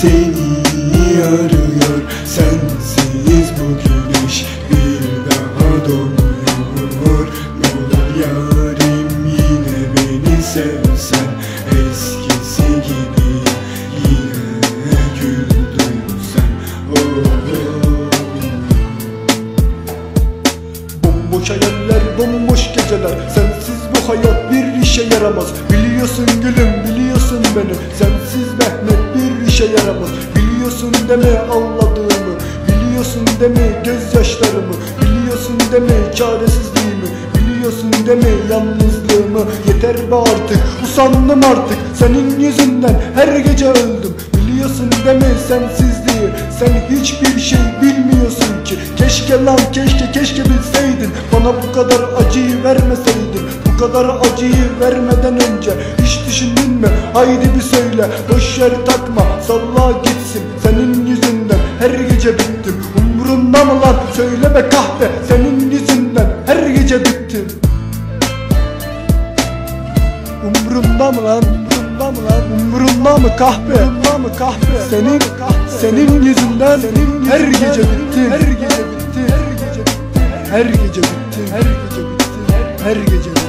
seni arıyor. Sensiz bu güneş bir daha doğmuyor. Ne olur yarim yine beni sevsen Eskisi gibi yine güldün sen oh, oh. Bomboş hayaller, bomboş geceler. Sensiz bu hayat bir işe yaramaz. Biliyorsun gülüm, beni. Sensiz Mehmet bir işe yaramaz Biliyorsun deme ağladığımı. Biliyorsun deme gözyaşlarımı. Biliyorsun deme çaresizliğimi. Biliyorsun deme yalnızlığımı. Yeter be artık, usandım artık. Senin yüzünden her gece öldüm. Biliyorsun deme sensizliği. Sen hiçbir şey bilmiyorsun ki. Keşke lan keşke keşke bilseydin. Bana bu kadar acıyı vermeseydin. Bu kadar acıyı vermeden önce düşündün mü haydi bir söyle Boş yer takma salla gitsin Senin yüzünden her gece bittim Umrunda mı lan söyle be kahpe Senin yüzünden her gece bittim Umrumda mı lan? Umrumda mı lan? Umrumda mı kahpe? Umrumda mı kahpe? Senin senin yüzünden her gece bitti. Her gece bitti. Her gece bitti. Her gece bitti. Her gece bitti. Her gece bitti.